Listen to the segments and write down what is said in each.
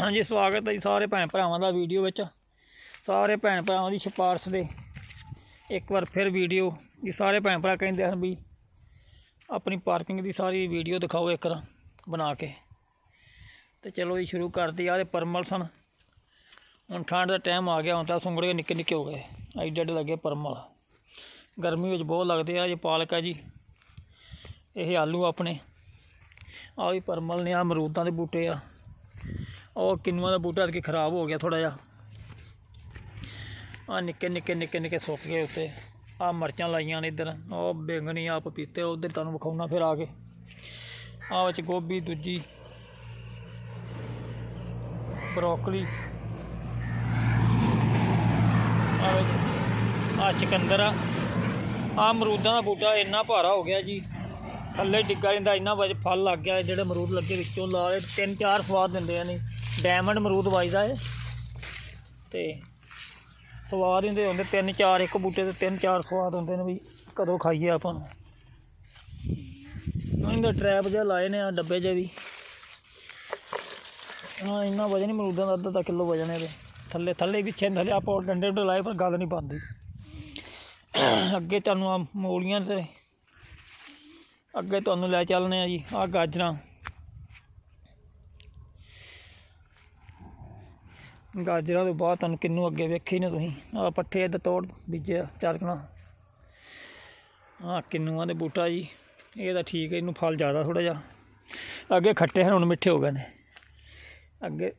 ਹਾਂਜੀ, ਸਵਾਗਤ ਹੈ ਜੀ ਸਾਰੇ ਭੈਣ ਭਰਾਵਾਂ ਦਾ ਵੀਡੀਓ ਵਿੱਚ। ਸਾਰੇ ਭੈਣ ਭਰਾਵਾਂ ਦੀ ਸਿਫਾਰਿਸ਼ ਦੇ ਇੱਕ ਵਾਰ ਫਿਰ ਵੀਡੀਓ। ਜੀ, ਸਾਰੇ ਭੈਣ ਭਰਾ ਕਹਿੰਦੇ ਹਨ ਵੀ ਆਪਣੀ ਪਾਰਕਿੰਗ ਦੀ ਸਾਰੀ ਵੀਡੀਓ ਦਿਖਾਓ ਇੱਕ ਵਾਰ ਬਣਾ ਕੇ। ਤੇ ਚਲੋ ਜੀ, ਸ਼ੁਰੂ ਕਰਦੇ ਆ ਇਹ ਪਰਮਲ ਸਨ। ਹੁਣ ਠੰਡ ਦਾ ਟਾਈਮ ਆ ਗਿਆ, ਹੁਣ ਤਾਂ ਸੁੰਗੜੇ ਨਿੱਕੇ ਨਿੱਕੇ ਹੋ ਗਏ। ਐਡੇ ਐਡੇ ਲੱਗੇ ਪਰਮਲ। ਗਰਮੀ ਵਿੱਚ ਬਹੁਤ ਲੱਗਦੇ ਆ, ਇਹ ਪਾਲਕ ਆ ਜੀ। ਇਹ ਆਲੂ ਆਪਣੇ। ਆ ਵੀ ਪਰਮਲ ਨੇ ਆ ਅਮਰੂਦਾਂ ਦੇ ਬੂਟੇ ਆ। ਉਹ ਕਿੰਨੂਆਂ ਦਾ ਬੂਟਾ ਕਿ ਖਰਾਬ ਹੋ ਗਿਆ ਥੋੜਾ ਜਿਹਾ। ਆ ਨਿੱਕੇ ਨਿੱਕੇ ਨਿੱਕੇ ਨਿੱਕੇ ਸੁੱਕ ਗਏ ਉੱਤੇ। ਆ ਮਰਚਾਂ ਲਾਈਆਂ ਨੇ ਇੱਧਰ। ਉਹ ਬੈਂਗਣੀ ਆ ਪਪੀਤੇ ਉਧਰ ਤੁਹਾਨੂੰ ਵਿਖਾਉਣਾ ਫਿਰ ਆ ਕੇ। ਆ ਵਿੱਚ ਗੋਭੀ, ਦੂਜੀ ਬਰੋਕਲੀ। ਆ ਵਿੱਚ ਆ ਚਕੰਦਰ ਆ। ਆ ਅਮਰੂਦਾਂ ਦਾ ਬੂਟਾ ਇੰਨਾ ਭਾਰਾ ਹੋ ਗਿਆ ਜੀ। ਥੱਲੇ ਡਿੱਗਾ ਰਹਿੰਦਾ, ਇੰਨਾ ਵਜ ਫਲ ਲੱਗ ਗਿਆ, ਜਿਹੜੇ ਅਮਰੂਦ ਲੱਗੇ ਵਿੱਚੋਂ ਲਾਲੇ ਤਿੰਨ ਚਾਰ ਸਵਾਦ ਦਿੰਦੇ ਆ ਨਹੀਂ ਡਾਇਮੰਡ ਅਮਰੂਦ ਵੱਜਦਾ ਏ। ਤੇ ਸਵਾਦ ਹੁੰਦੇ ਹੁੰਦੇ ਤਿੰਨ ਚਾਰ, ਇੱਕ ਬੂਟੇ ਤੇ ਤਿੰਨ ਚਾਰ ਸਵਾਦ ਹੁੰਦੇ ਨੇ ਵੀ ਕਦੋਂ ਖਾਈਏ ਆਪਾਂ ਨੂੰ। ਇਹਦਾ ਟਰੈਪ ਜਿਹਾ ਲਾਏ ਨੇ ਆ ਡੱਬੇ ਜਿਹੇ ਵੀ। ਹਾਂ ਇੰਨਾ ਵਜਨ ਨਹੀਂ ਅਮਰੂਦਾਂ ਦਾ ਅੱਧਾ ਅੱਧਾ ਕਿਲੋ ਵਜਨ ਇਹਦੇ। ਥੱਲੇ ਥੱਲੇ ਪਿੱਛੇ ਥੱਲੇ ਆਪਾਂ ਡੰਡੇ ਡੰਡੇ ਲਾਏ ਪਰ ਗੱਲ ਨਹੀਂ ਪਾਉਂਦੀ ਅੱਗੇ ਤੁਹਾਨੂੰ ਆ ਮੂਲੀਆਂ ਤੇ ਅੱਗੇ ਤੁਹਾਨੂੰ ਲੈ ਚੱਲਨੇ ਆ ਜੀ ਆ ਗਾਜਰਾਂ। ਗਾਜਰਾਂ ਤੋਂ ਬਾਅਦ ਤੁਹਾਨੂੰ ਕਿੰਨੂ ਅੱਗੇ ਵੇਖੇ ਨੇ ਤੁਸੀਂ? ਆ ਪੱਠੇ ਇੱਧਰ ਤੋੜ, ਬੀਜੇ ਚਾਰਕਣਾ ਆ ਕਿੰਨੂਆਂ ਦੇ ਬੂਟਾ ਜੀ। ਇਹ ਤਾਂ ਠੀਕ ਹੈ, ਇਹਨੂੰ ਫਲ ਜ਼ਿਆਦਾ ਥੋੜਾ ਜਿਹਾ। ਅੱਗੇ ਖੱਟੇ ਹਨ, ਹੁਣ ਮਿੱਠੇ ਹੋ ਗਏ ਨੇ। ਅੱਗੇ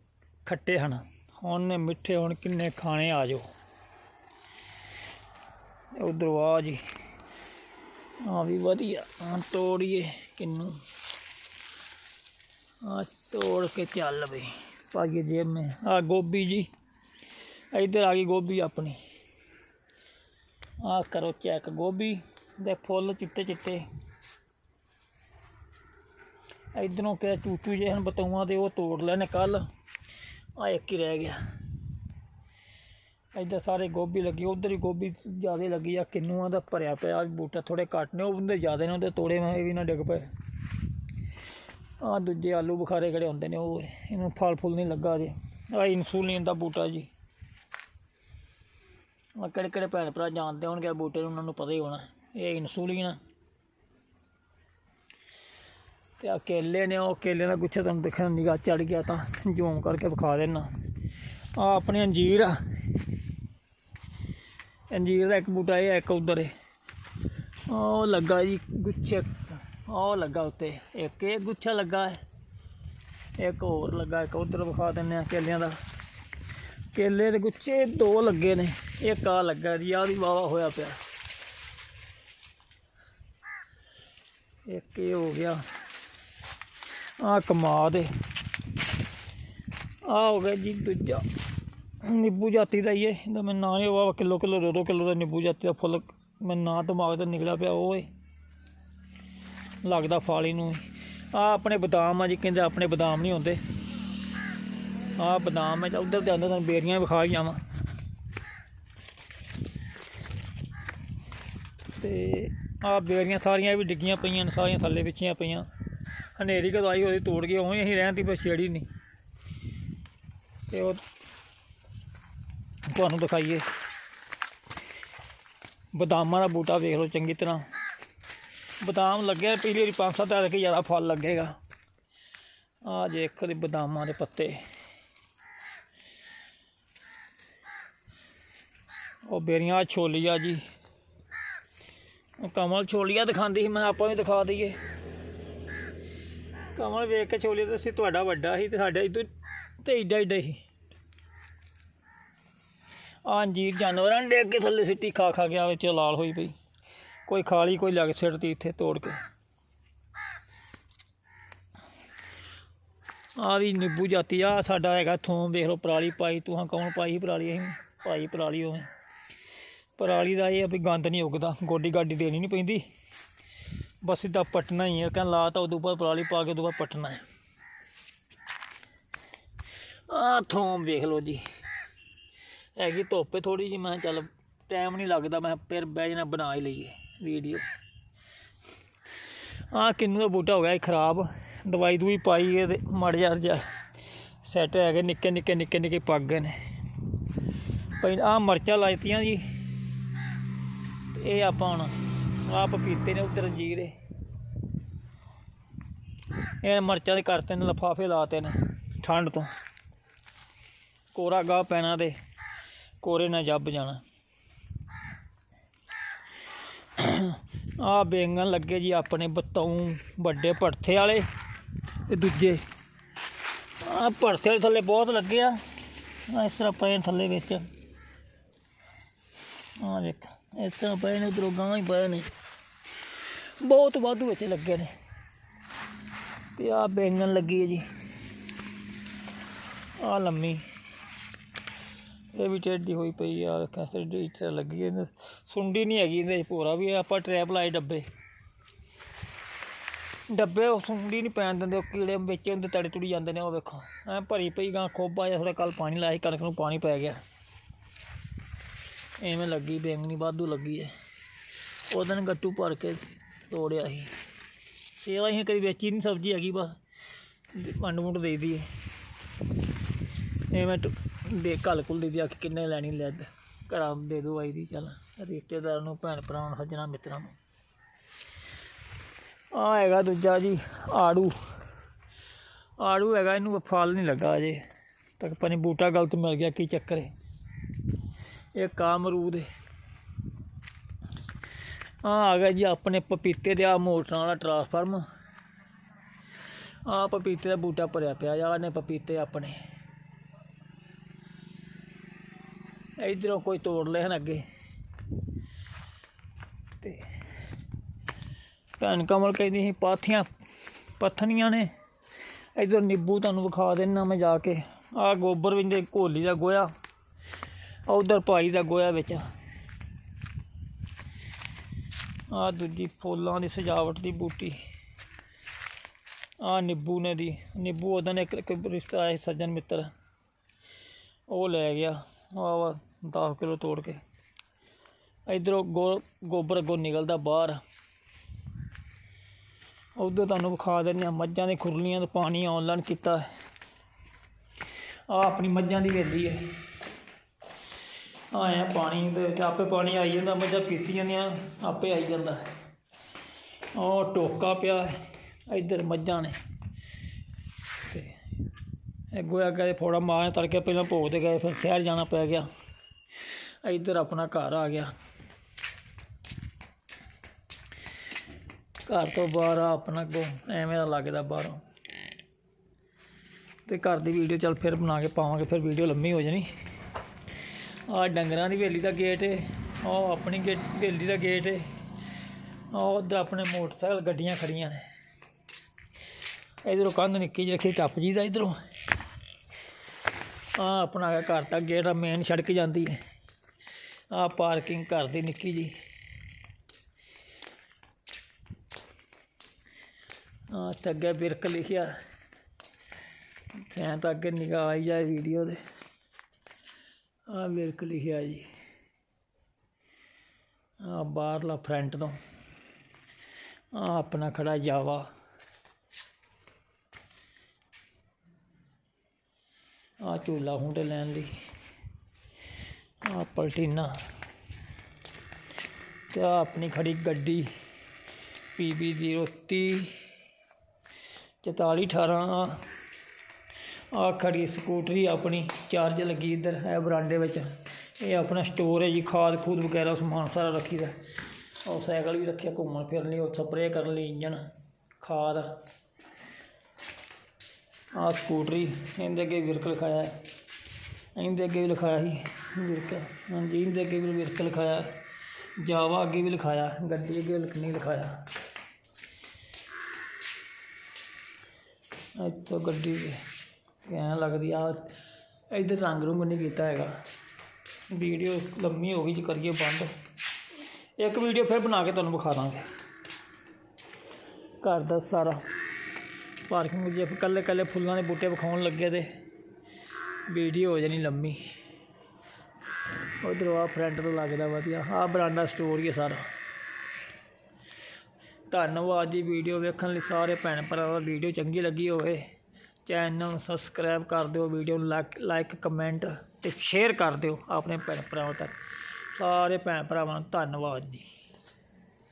ਖੱਟੇ ਹਨ। ਹੁਣ ਨੇ ਮਿੱਠੇ, ਹੁਣ ਕਿੰਨੇ ਖਾਣੇ ਆ ਜਾਓ। ਉਧਰ ਆ ਜੀ। ਆ ਵੀ ਵਧੀਆ। ਆ ਤੋੜੀਏ ਕਿੰਨੂ। ਆ ਤੋੜ ਕੇ ਚੱਲ ਬਈ। ਪਾਈਏ ਜੇਬ ਮੇ ਆ ਗੋਭੀ ਜੀ। ਇਧਰ ਆ ਗਈ ਗੋਭੀ ਆਪਣੀ। ਆ ਕਰੋ ਚੈੱਕ ਗੋਭੀ ਦੇ ਫੁੱਲ ਚਿੱਟੇ ਚਿੱਟੇ। ਇਧਰੋਂ ਕਿਆ ਚੂਚੂ ਜੇ ਹਨ ਬਤੂਆਂ ਦੇ, ਉਹ ਤੋੜ ਲੈਣੇ ਕੱਲ ਆ ਇੱਕ ਹੀ ਰਹਿ ਗਿਆ। ਇੱਧਰ ਸਾਰੇ ਗੋਭੀ ਲੱਗੀ, ਉਧਰ ਹੀ ਗੋਭੀ ਜ਼ਿਆਦਾ ਲੱਗੀ ਆ, ਕਿੰਨੂਆਂ ਦਾ ਭਰਿਆ ਪਿਆ, ਬੂਟਾ ਥੋੜੇ ਘੱਟ ਨੇ ਉਹਦੇ ਜ਼ਿਆਦਾ ਨੇ, ਉਹਦੇ ਤੋੜੇ ਮੈਂ ਵੀ ਨਾ ਡਿੱਗ ਪਏ। ਆ ਦੂਜੇ ਆਲੂ ਬੁਖਾਰੇ ਕਿਹੜੇ ਹੁੰਦੇ ਨੇ ਉਹ ਇਹਨੂੰ ਫਲ ਫੁੱਲ ਨਹੀਂ ਲੱਗਾ ਜੇ ਆ ਇਨਸੂਲਿਨ ਦਾ ਬੂਟਾ ਜੀ। ਆ ਕਿਹੜੇ ਕਿਹੜੇ ਭੈਣ ਭਰਾ ਜਾਣਦੇ ਹੋਣਗੇ ਬੂਟੇ ਨੂੰ ਉਹਨਾਂ ਨੂੰ ਪਤਾ ਹੀ ਹੋਣਾ। ਇਹ ਇਨਸੂਲਿਨ ਆ। ਤੇ ਆ ਕੇਲੇ ਨੇ ਉਹ ਕੇਲੇ ਦਾ ਗੁੱਛਾ ਤੁਹਾਨੂੰ ਦੇਖਣ ਨਿਗਾਹ ਚੜ ਗਿਆ ਤਾਂ ਜ਼ੂਮ ਕਰਕੇ ਵਿਖਾ ਦੇਣਾ ਆ ਆਪਣੇ ਅੰਜੀਰ ਆ। ਅੰਜੀਰ ਦਾ ਇੱਕ ਬੂਟਾ ਇਹ ਆ, ਇੱਕ ਉਧਰ ਹੈ ਉਹ ਲੱਗਾ ਜੀ ਗੁੱਛੇ ਉਹ ਲੱਗਾ ਉੱਤੇ। ਇੱਕ ਇਹ ਗੁੱਛਾ ਲੱਗਾ ਹੈ। ਇੱਕ ਹੋਰ ਲੱਗਾ, ਇੱਕ ਉਧਰ ਵਿਖਾ ਦਿੰਨੇ ਆ ਕੇਲਿਆਂ ਦਾ। ਕੇਲੇ ਦੇ ਗੁੱਛੇ ਦੋ ਲੱਗੇ ਨੇ, ਇੱਕ ਆ ਲੱਗਾ ਜੀ, ਆਹ ਦੀ ਵਾਵਾ ਹੋਇਆ ਪਿਆ। ਇੱਕ ਇਹ ਹੋ ਗਿਆ। ਆ ਕਮਾਦ ਹੈ ਆ ਹੋ ਗਿਆ ਜੀ ਦੂਜਾ। ਨਿੰਬੂ ਜਾਤੀ ਦਾ ਹੀ ਹੈ ਇਹਦਾ ਮੈਂ ਨਾਂ ਨਹੀਂ ਉਹ ਕਿਲੋ ਕਿਲੋ ਦੋ ਦੋ ਕਿਲੋ ਦਾ ਨਿੰਬੂ ਜਾਤੀ ਦਾ ਫੁੱਲ। ਮੈਂ ਨਾਂ ਦਿਮਾਗ ਤੋਂ ਨਿਕਲਿਆ ਪਿਆ ਉਹ ਹੈ ਲੱਗਦਾ ਫਾਲੀ ਨੂੰ। ਆ ਆਪਣੇ ਬਦਾਮ ਆ ਜੀ, ਕਹਿੰਦੇ ਆਪਣੇ ਬਦਾਮ ਨਹੀਂ ਹੁੰਦੇ। ਆ ਬਦਾਮ ਹੈ ਉਧਰ ਤੇ ਆਂਦਾ ਤੁਹਾਨੂੰ ਬੇਰੀਆਂ ਵਿਖਾ ਗਿਆ ਵਾਂ ਤੇ ਆ ਬੇਰੀਆਂ ਸਾਰੀਆਂ ਵੀ ਡਿੱਗੀਆਂ ਪਈਆਂ ਨੇ, ਸਾਰੀਆਂ ਥੱਲੇ ਵਿਚੀਆਂ ਪਈਆਂ। ਹਨੇਰੀ ਕਦੋਂ ਆਈ, ਉਹਦੀ ਤੋੜ ਕੇ ਉਵੇਂ ਅਸੀਂ ਰਹਿਣ ਦੀ ਬਸ ਛੇੜੀ ਨਹੀਂ ਤੇ ਉਹ ਤੁਹਾਨੂੰ ਦਿਖਾਈਏ। ਬਦਾਮਾਂ ਦਾ ਬੂਟਾ ਵੇਖ ਲਓ ਚੰਗੀ ਤਰ੍ਹਾਂ। ਬਦਾਮ ਲੱਗਿਆ ਪਿਛਲੀ ਵਾਰੀ ਪੰਜ ਸੱਤ ਐਤਕੀ ਜ਼ਿਆਦਾ ਫਲ ਲੱਗੇਗਾ। ਆ ਜੇ ਦੇ ਬਦਾਮਾਂ ਦੇ ਪੱਤੇ। ਉਹ ਬੇਰੀਆਂ ਛੋਲੀਆ ਜੀ। ਉਹ ਕਮਲ ਛੋਲੀਆਂ ਦਿਖਾਉਂਦੀ ਸੀ, ਮੈਂ ਆਪਾਂ ਵੀ ਦਿਖਾ ਦਈਏ। ਕਮਲ ਵੇਖ ਕੇ ਛੋਲੀਆ ਤੇ ਸੀ ਤੁਹਾਡਾ ਵੱਡਾ ਸੀ ਤੇ ਸਾਡਾ ਇਦੋਂ ਤੇ ਏਡਾ ਏਡਾ ਸੀ ਆ ਅੰਜੀਰ ਜਾਨਵਰਾਂ ਨੇ ਡੇਗ ਕੇ ਥੱਲੇ ਸਿੱਟੀ ਖਾ ਖਾ ਗਿਆ ਵਿੱਚ ਲਾਲ ਹੋਈ ਪਈ। ਕੋਈ ਖਾਲੀ ਕੋਈ ਲੱਗ ਸਿੱਟਦੀ ਇੱਥੇ ਤੋੜ ਕੇ। ਆ ਵੀ ਨਿੰਬੂ ਜਾਤੀ ਆ ਸਾਡਾ ਹੈਗਾ ਥੋਮ ਵੇਖ ਲਓ ਪਰਾਲੀ ਪਾਈ, ਤੂੰ ਕੌਣ ਪਾਈ ਸੀ ਪਰਾਲੀ? ਅਸੀਂ ਪਾਈ ਪਰਾਲੀ ਉਹ ਪਰਾਲੀ ਦਾ ਇਹ ਆ ਵੀ ਗੰਦ ਨਹੀਂ ਉਗਦਾ, ਗੋਡੀ ਗਾਡੀ ਦੇਣੀ ਨਹੀਂ ਪੈਂਦੀ। ਬਸ ਸਿੱਧਾ ਪਟਣਾ ਹੀ ਹੈ ਕਹਿੰਦਾ ਲਾ ਤਾਂ ਉਦੋਂ ਬਾਅਦ ਪਰਾਲੀ ਪਾ ਕੇ ਉਦੋਂ ਬਾਅਦ ਪਟਣਾ ਹੈ। ਆ ਥੋਮ ਵੇਖ ਲਓ ਜੀ। ਹੈਗੀ ਧੁੱਪੇ ਥੋੜੀ ਜਿਹੀ, ਮੈਂ ਕਿਹਾ ਚੱਲ ਟਾਈਮ ਨਹੀਂ ਲੱਗਦਾ, ਮੈਂ ਕਿਹਾ ਫਿਰ ਬਹਿ ਜਾਣਾ, ਬਣਾ ਹੀ ਲਈਏ। ਵੀਡੀਓ। ਆ ਕਿੰਨੂ ਦਾ ਬੂਟਾ ਹੋ ਗਿਆ ਇਹ ਖਰਾਬ। ਦਵਾਈ ਦੂਈ ਪਾਈ ਇਹ ਤੇ ਮੜ ਜਾ ਜਾ ਸੈੱਟ ਹੈਗੇ ਨਿੱਕੇ ਨਿੱਕੇ ਨਿੱਕੇ ਨਿੱਕੇ ਪੱਗ ਨੇ। ਪਈ ਆ ਮਰਚਾਂ ਲਾਈਤੀਆਂ ਜੀ। ਇਹ ਆਪਾਂ ਹੁਣ ਆ ਪਪੀਤੇ ਨੇ ਉਧਰ ਜੀਰੇ। ਇਹ ਮਰਚਾਂ ਦੇ ਕਰਤੇ ਨੇ, ਲਫਾਫੇ ਲਾਤੇ ਨੇ ਠੰਡ ਤੋਂ। ਕੋਰਾ ਗਾਹ ਪੈਣਾ ਤੇ ਕੋਰੇ ਨਾਲ ਜੱਬ ਜਾਣਾ। ਆ ਬੈਂਗਣ ਲੱਗੇ ਜੀ ਆਪਣੇ ਬਤਾਉ ਵੱਡੇ ਭੜਥੇ ਵਾਲੇ ਤੇ ਦੂਜੇ। ਆ ਭੜਥੇ ਵਾਲੇ ਥੱਲੇ ਬਹੁਤ ਲੱਗੇ ਆ। ਇਸ ਤਰ੍ਹਾਂ ਪਏ ਨੇ ਥੱਲੇ ਵਿੱਚ। ਆ ਵੇਖ, ਇਸ ਤਰ੍ਹਾਂ ਪਏ ਨੇ, ਉਧਰੋਂ ਗਾਂ ਹੀ ਪਏ ਨੇ। ਬਹੁਤ ਵਾਧੂ ਵਿੱਚ ਲੱਗੇ ਨੇ। ਤੇ ਆ ਬੈਂਗਣ ਲੱਗੀ ਹੈ ਜੀ। ਆ ਲੰਮੀ। ਇਹ ਵੀ ਟੇਢੀ ਹੋਈ ਪਈ ਆ ਕੈਸੇ ਡੀਟ ਲੱਗੀ ਹੈ। ਸੁੰਡੀ ਨਹੀਂ ਹੈਗੀ ਇਹਦੇ 'ਚ ਭੋਰਾ ਵੀ, ਆਪਾਂ ਟਰੈਪ ਲਾਏ ਡੱਬੇ। ਡੱਬੇ ਉਹ ਸੁੰਡੀ ਨਹੀਂ ਪੈਣ ਦਿੰਦੇ, ਉਹ ਕੀੜੇ ਵਿੱਚ ਹੁੰਦੇ, ਤੜੇ ਤੁੜੀ ਜਾਂਦੇ ਨੇ, ਉਹ ਵੇਖੋ। ਐ ਭਰੀ ਪਈ ਗਾਂ, ਖੋਬਾ ਜਿਹਾ ਥੋੜਾ ਕੱਲ ਪਾਣੀ ਲਾਇਆ ਸੀ, ਕਣਕ ਨੂੰ ਪਾਣੀ ਪੈ ਗਿਆ। ਐਵੇਂ ਲੱਗੀ ਬੈਂਗਣੀ ਵਾਧੂ ਲੱਗੀ ਹੈ ਉਹ ਦਿਨ ਗੱਟੂ ਭਰ ਕੇ ਤੋੜਿਆ ਸੀ। ਇਹ ਅਸੀਂ ਕਦੀ ਵੇਚੀ ਨਹੀਂ ਸਬਜ਼ੀ ਹੈਗੀ ਬਸ, ਵੰਡ ਵੁੰਡ ਦੇ ਦੀ ਐਵੇਂ ਟ- ਦੇ ਕੱਲ ਕੁਲ ਦੇ ਦੀ ਆ ਕਿੰਨੇ ਲੈਣੀ ਲੈ ਘਰਾਂ ਦੇ ਦੋ ਆਈ ਦੀ, ਚੱਲ। ਰਿਸ਼ਤੇਦਾਰਾਂ ਨੂੰ ਭੈਣ ਭਰਾਵਾਂ ਨੂੰ, ਸੱਜਣਾ ਮਿੱਤਰਾਂ ਨੂੰ। ਆ ਹੈਗਾ ਦੂਜਾ ਜੀ, ਆੜੂ। ਆੜੂ ਹੈਗਾ, ਇਹਨੂੰ ਫਲ ਨਹੀਂ ਲੱਗਾ ਅਜੇ। ਤੱਕ ਨਹੀਂ ਬੂਟਾ ਗਲਤ ਮਿਲ ਗਿਆ, ਕੀ ਚੱਕਰ ਹੈ ਇਹ ਕਾ ਅਮਰੂਦ ਹੈ ਆ ਆ ਗਿਆ ਜੀ ਆਪਣੇ ਪਪੀਤੇ ਦੇ ਆ ਮੋਟਰਾਂ ਵਾਲਾ ਟਰਾਂਸਫਾਰਮ। ਆ ਪਪੀਤੇ ਦਾ ਬੂਟਾ ਭਰਿਆ ਪਿਆ ਆ ਨੇ ਪਪੀਤੇ ਆਪਣੇ। ਇਧਰੋਂ ਕੋਈ ਤੋੜ ਲੈਣ ਅੱਗੇ। ਤੇ ਭੈਣ ਕਮਲ ਕਹਿੰਦੀ ਸੀ, ਪਾਥੀਆਂ ਪੱਥਣੀਆਂ ਨੇ। ਇਧਰ ਨਿੰਬੂ ਤੁਹਾਨੂੰ ਵਿਖਾ ਦੇਣਾ ਮੈਂ ਜਾ ਕੇ। ਆ ਗੋਬਰ ਵਿੰਦੇ ਘੋਲੀ ਦਾ ਗੋਇਆ ਉਧਰ ਭਾਈ ਦਾ ਗੋਇਆ ਵਿੱਚ। ਆ ਦੂਜੀ ਫੁੱਲਾਂ ਦੀ ਸਜਾਵਟ ਦੀ ਬੂਟੀ। ਆ ਨਿੰਬੂ ਨੇ ਦੀ। ਨਿੰਬੂ ਉਹਦਾ ਨੇ ਇੱਕ ਇੱਕ ਰਿਸ਼ਤਾ ਆਇਆ ਸੱਜਣ ਮਿੱਤਰ। ਉਹ ਲੈ ਗਿਆ। ਆ 10 ਕਿਲੋ ਤੋੜ ਕੇ। ਇਧਰੋਂ ਗੋ, ਗੋਬਰ ਅੱਗੋਂ ਨਿਕਲਦਾ ਬਾਹਰ। ਉਧਰ ਤੁਹਾਨੂੰ ਵਿਖਾ ਦਿੰਦੇ ਆ ਮੱਝਾਂ ਦੇ ਖੁਰਲੀਆਂ ਦਾ ਪਾਣੀ ਆਨਲਾਈਨ ਕੀਤਾ ਆ ਆਪਣੀ ਮੱਝਾਂ ਦੀ ਵੇਲੀ ਹੈ। ਆਇਆ ਪਾਣੀ ਦੇ ਵਿੱਚ, ਆਪੇ ਪਾਣੀ ਆਈ ਜਾਂਦਾ, ਮੱਝਾਂ ਪੀਤੀ ਜਾਂਦੀਆਂ, ਆਪੇ ਆਈ ਜਾਂਦਾ। ਉਹ ਟੋਕਾ ਪਿਆ ਹੈ। ਇੱਧਰ ਮੱਝਾਂ ਨੇ। ਤੇ ਇਹ ਗੋਇਆ ਗਏ ਫੋੜਾ ਮਾਰ ਤੜਕੇ ਪਹਿਲਾਂ ਭੋਗ ਤੇ ਗਏ, ਫਿਰ ਸ਼ਹਿਰ ਜਾਣਾ ਪੈ ਗਿਆ। ਇੱਧਰ ਆਪਣਾ ਘਰ ਆ ਗਿਆ। ਘਰ ਤੋਂ ਬਾਹਰ ਆ ਆਪਣਾ ਕੋ ਐਵੇਂ ਦਾ ਲੱਗਦਾ ਬਾਹਰੋਂ। ਤੇ ਘਰ ਦੀ ਵੀਡੀਓ ਚੱਲ ਫਿਰ ਬਣਾ ਕੇ ਪਾਵਾਂਗੇ, ਫਿਰ ਵੀਡੀਓ ਲੰਮੀ ਹੋ ਜਾਣੀ। ਆ ਡੰਗਰਾਂ ਦੀ ਹਵੇਲੀ ਦਾ ਗੇਟ ਏ ਉਹ ਆਪਣੀ ਗੇਟ ਹਵੇਲੀ ਦਾ ਗੇਟ ਏ। ਉਹ ਉਧਰ ਆਪਣੇ ਮੋਟਰਸਾਈਕਲ ਗੱਡੀਆਂ ਖੜੀਆਂ ਨੇ। ਇਧਰੋਂ ਕੰਧ ਨਿੱਕੀ ਜਿਹੀ ਰੱਖੀ, ਟੱਪ ਜੀ ਦਾ ਇਧਰੋਂ। ਆ ਆਪਣਾ ਘਰ ਤੱਕ ਗੇਟ ਆ ਮੇਨ ਸੜਕ ਜਾਂਦੀ ਹੈ ਆ ਪਾਰਕਿੰਗ ਘਰ ਦੀ ਨਿੱਕੀ ਜੀ। ਆ ਤੇ ਅੱਗੇ ਬਿਰਕ ਲਿਖਿਆ। ਸੈਂ ਤਾਂ ਅੱਗੇ ਨਿਗਾਹ ਆਈ ਜਾਏ ਵੀਡੀਓ ਦੇ। ਆ ਬਿਰਕ ਲਿਖਿਆ ਜੀ। ਆ ਬਾਹਰਲਾ ਫਰੰਟ ਤੋਂ। ਆ ਆਪਣਾ ਖੜਾ ਜਾਵਾ। ਆ ਝੂਲਾ ਹੁੰਦੇ ਲੈਣ ਲਈ। ਆ ਪਲਟੀਨਾ ਤੇ ਆ ਆਪਣੀ ਖੜੀ ਗੱਡੀ ਪੀਬੀ 030 44 18 ਆ। ਖੜੀ ਸਕੂਟਰੀ ਆਪਣੀ ਚਾਰਜ ਲੱਗੀ ਇੱਧਰ ਹੈ ਬਰਾਂਡੇ ਵਿੱਚ। ਇਹ ਆਪਣਾ ਸਟੋਰ ਹੈ ਜੀ, ਖਾਦ ਖੂਦ ਵਗੈਰਾ ਸਮਾਨ ਸਾਰਾ ਰੱਖੀਦਾ। ਉਹ ਸਾਈਕਲ ਵੀ ਰੱਖਿਆ, ਘੁੰਮਣ ਫਿਰਨ ਲਈ, ਉਹ ਸਪਰੇਅ ਕਰਨ ਲਈ ਇੰਜਣ, ਖਾਦ। ਆ ਸਕੂਟਰੀ, ਇਹਦੇ ਅੱਗੇ ਵਿਰਕ ਲਿਖਾਇਆ ਹੈ। ਇਹਦੇ ਅੱਗੇ ਵੀ ਲਿਖਾਇਆ ਸੀ, ਵਿਰਕ। ਹਾਂਜੀ ਇਹਦੇ ਅੱਗੇ ਵੀ ਵਿਰਕ ਲਿਖਾਇਆ। ਜਾਵਾ ਅੱਗੇ ਵੀ ਲਿਖਾਇਆ, ਗੱਡੀ ਅੱਗੇ ਲਿਖ- ਨਹੀਂ ਲਿਖਾਇਆ। ਇੱਥੋਂ ਗੱਡੀ ਕਹਿਣ ਲੱਗਦੀ ਆ, ਇੱਧਰ ਰੰਗ ਰੁੰਗ ਨਹੀਂ ਕੀਤਾ ਹੈਗਾ। ਵੀਡੀਓ ਲੰਮੀ ਹੋ ਗਈ, ਜੇ ਕਰੀਏ ਬੰਦ। ਇੱਕ ਵੀਡੀਓ ਫਿਰ ਬਣਾ ਕੇ ਤੁਹਾਨੂੰ ਵਿਖਾ ਦਾਂਗੇ। ਘਰ ਦਾ ਸਾਰਾ। ਪਾਰਕਿੰਗ ਜੇ ਕੱਲੇ ਕੱਲੇ ਫੁੱਲਾਂ ਦੇ ਬੂਟੇ ਵਿਖਾਉਣ ਲੱਗੇ ਤੇ ਵੀਡੀਓ ਹੋ ਜਾਣੀ ਲੰਮੀ। ਉਧਰੋਂ ਆ ਫਰੰਟ ਤੋਂ ਲੱਗਦਾ ਵਧੀਆ। ਆ ਬਰਾਂਡਾ ਸਟੋਰ ਹੀ ਹੈ ਸਾਰਾ। ਧੰਨਵਾਦ ਜੀ ਵੀਡੀਓ ਵੇਖਣ ਲਈ। ਸਾਰੇ ਭੈਣ ਭਰਾਵਾਂ ਵੀਡੀਓ ਚੰਗੀ ਲੱਗੀ ਹੋਵੇ, ਚੈਨਲ ਨੂੰ ਸਬਸਕ੍ਰਾਈਬ ਕਰ ਦਿਓ, ਵੀਡੀਓ ਨੂੰ ਲਾਈਕ ਲਾਈਕ ਕਮੈਂਟ ਤੇ ਸ਼ੇਅਰ ਕਰ ਦਿਓ ਆਪਣੇ ਭੈਣ ਭਰਾਵਾਂ ਤੱਕ। ਸਾਰੇ ਭੈਣ ਭਰਾਵਾਂ ਨੂੰ ਧੰਨਵਾਦ ਜੀ।